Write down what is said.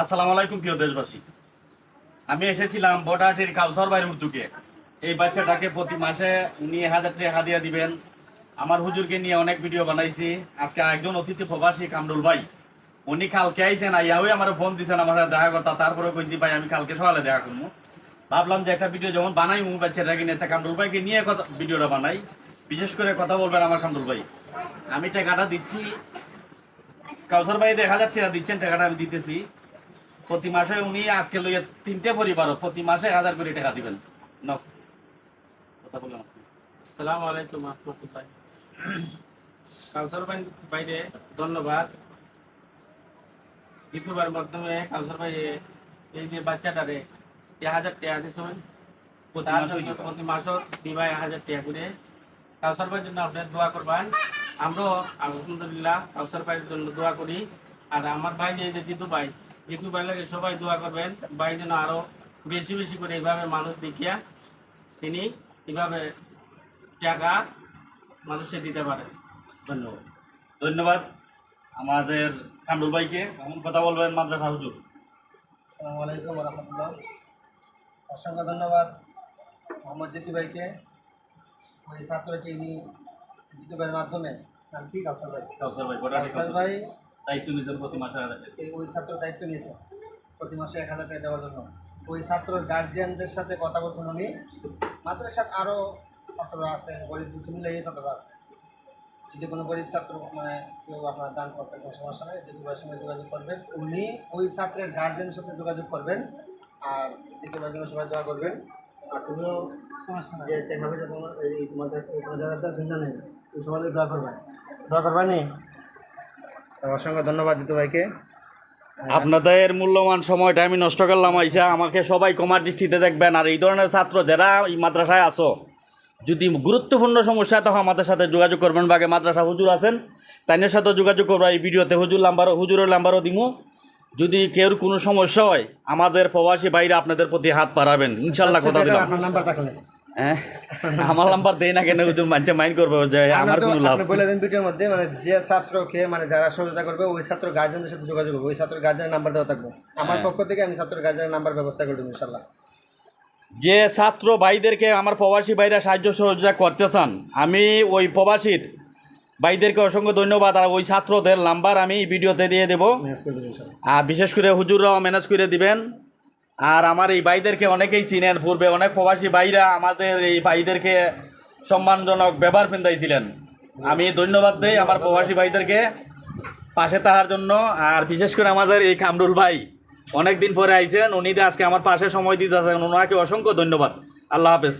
আসসালামু আলাইকুম, প্রিয় দেশবাসী। আমি এসেছিলাম বটাহাটির কাউসার বাড়ির উদ্যোগে এই বাচ্চাটাকে প্রতি মাসে উনি হাজার টাকা দিয়া দিবেন। আমার হুজুরকে নিয়ে অনেক ভিডিও বানাইছি। আজকে একজন অতিথি প্রবাসী কামরুল ভাই। উনি কালকে আইসেন আইয়াও আমার ফোন দিছেন, আমার দেখা করতা। তারপরে কইছি, ভাই, আমি কালকে সকালে দেখা করব ভাবলাম যে একটা ভিডিও যখন বানাই মু বাচ্চাটাকে নিয়ে কামরুল ভাইকে নিয়ে কথা ভিডিওটা বানাই। বিশেষ করে কথা বলবেন আমার কামরুল ভাই। আমি টাকাটা দিচ্ছি। কাউসার ভাই হাজার টাকা দিচ্ছেন, টাকাটা আমি দিতেছি। প্রতি মাসে উনি আজকে লইয়া তিনটে পরিবারও প্রতি মাসে হাজার করে টাকা দিবেন। নাও। কথা বললাম আসসালামু আলাইকুম রহমতুল্লাহ। কাউসার ভাই বাইরে ধন্যবাদ। জিতুবার মাধ্যমে কাউসার ভাই এই যে বাচ্চাটারে এক হাজার টাকা দিয়েছেন প্রতি মাসও দিবা এক হাজার টাকা করে। কাউসার ভাইয়ের জন্য আপনার দোয়া করবেন। আমরাও আলহামদুলিল্লাহ কাউসার ভাইয়ের জন্য দোয়া করি। আর আমার ভাই যে জিতু ভাই জিতু ভাই লাগে সবাই দোয়া করবেন ভাই যেন আরও বেশি বেশি করে এইভাবে মানুষ দেখিয়া তিনি এইভাবে টাকা মানুষে দিতে পারে। ধন্যবাদ। ধন্যবাদ আমাদের কামরুল ভাইকে। এখন কথা বলবেন মাদ্রাসা হুজুর। আসসালামু আলাইকুম রহমতুল্লাহ। অসংখ্য ধন্যবাদ মোহাম্মদ জিতু ভাইকে ওই ছাত্রকে ইনি জিতু ভাইয়ের মাধ্যমে। নাম কি কাউসার ভাই কাউসার ভাই। কাউসার কাউসার। ভাই। দায়িত্ব নিয়েছেন প্রতি মাসে এক হাজার টাকা। ওই ছাত্র দায়িত্ব নিয়েছে। প্রতি মাসে এক হাজার টাকা দেওয়ার জন্য। ওই ছাত্রর গার্জিয়ানদের সাথে কথা বলছেন উনি। মাদ্রাসার আরও ছাত্ররা আছে গরিব দুঃখী মিলে এই ছাত্ররা আছে। যদি কোনো গরিব ছাত্র মানে কেউ আপনার দান করতেছেন সমস্যা নেই জিতু ভাইয়ের সঙ্গে যোগাযোগ করবেন উনি ওই ছাত্রের গার্জিয়ানের সাথে যোগাযোগ করবেন আর ভাইয়ের জন্য সবাই দোয়া করবেন। আর তুমিও যে দেখা যে তোমার এই তোমাদের তোমাদের চিন্তা নেই তুমি সবাই দোয়া করবেন দোয়া করবা নি? অসংখ্য ধন্যবাদ জিতু ভাইকে। আপনাদের মূল্যবান সময়টা আমি নষ্ট করলাম আইসা আমাকে সবাই কমার দৃষ্টিতে দেখবেন আর এই ধরনের ছাত্র যারা এই মাদ্রাসায় আসো যদি গুরুত্বপূর্ণ সমস্যা তখন আমাদের সাথে যোগাযোগ করবেন বাগে মাদ্রাসা হুজুর আছেন তাইনের সাথে যোগাযোগ করব এই ভিডিওতে হুজুর নাম্বারও হুজুরের নাম্বারও দিমু। যদি কেউ কোনো সমস্যা হয় আমাদের প্রবাসী বাইরে আপনাদের প্রতি হাত পারাবেন ইনশাল্লাহ কথা দিলাম। হ্যাঁ? আমার নাম্বার দেই না কেন? হুজুর মানছে মাইন্ড করবে যে আমার কোনো লাভ বলে দেন ভিডিওর মধ্যে মানে যে ছাত্রকে মানে যারা সহযোগিতা করবে ওই ছাত্র গার্জেনদের সাথে যোগাযোগ করবে ওই ছাত্র গার্জেনের নাম্বার দেওয়া থাকবে। আমার হ্যাঁ। পক্ষ থেকে আমি ছাত্র গার্জেনের নাম্বার ব্যবস্থা করে দেবো ইনশাল্লাহ। যে ছাত্র ভাইদেরকে আমার প্রবাসী ভাইরা সাহায্য সহযোগিতা করতে চান আমি ওই প্রবাসীর ভাইদেরকে অসংখ্য ধন্যবাদ আর ওই ছাত্রদের নাম্বার আমি ভিডিওতে দিয়ে দেবো। আর বিশেষ করে হুজুররাও ম্যানেজ করে দিবেন। আর আমার এই ভাইদেরকে অনেকেই চিনেন। পূর্বে অনেক প্রবাসী ভাইরা আমাদের এই ভাইদেরকে সম্মানজনক ব্যবহার ফেন্দাইছিলেন আমি ধন্যবাদ দিই আমার প্রবাসী ভাইদেরকে পাশে থাকার জন্য। আর বিশেষ করে আমাদের এই কামরুল ভাই অনেক দিন পরে আইছেন। উনি আজকে আমার পাশে সময় দিতে আছেন ওনাকে অসংখ্য ধন্যবাদ। আল্লাহ হাফেজ।